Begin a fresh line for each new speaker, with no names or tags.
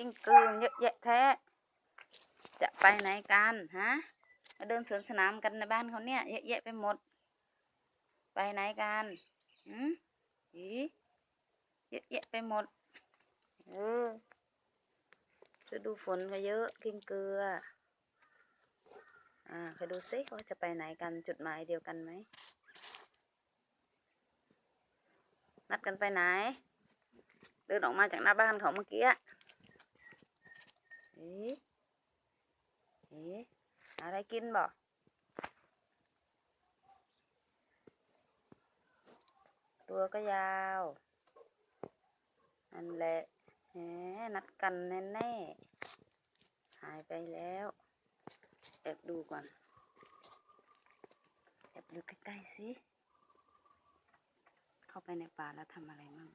กิ้งกืนเยอะแยะแท้ จะไปไหนกันฮะมาเดินสวนสนามกันในบ้านเขาเนี่ยเยอะแยะไปหมด ไปไหนกันหืมอีเยอะแยะไปหมด เออฤดูฝนก็เยอะกิ้งเกลือ อ่าไปดูซิว่าจะไปไหนกันจุดหมายเดียวกันไหม นัดกันไปไหน เดินออกมาจากหน้าบ้านเขาเมื่อกี้อะ เอ๊ะเอ๊ะอะไรกินบ่ตัวก็ยาวนั่นแหละแหมนัดกันแน่ๆหายไปแล้วแอบดูก่อนแอบดูใกล้ๆสิเข้าไปในป่าแล้วทำอะไรมั่ง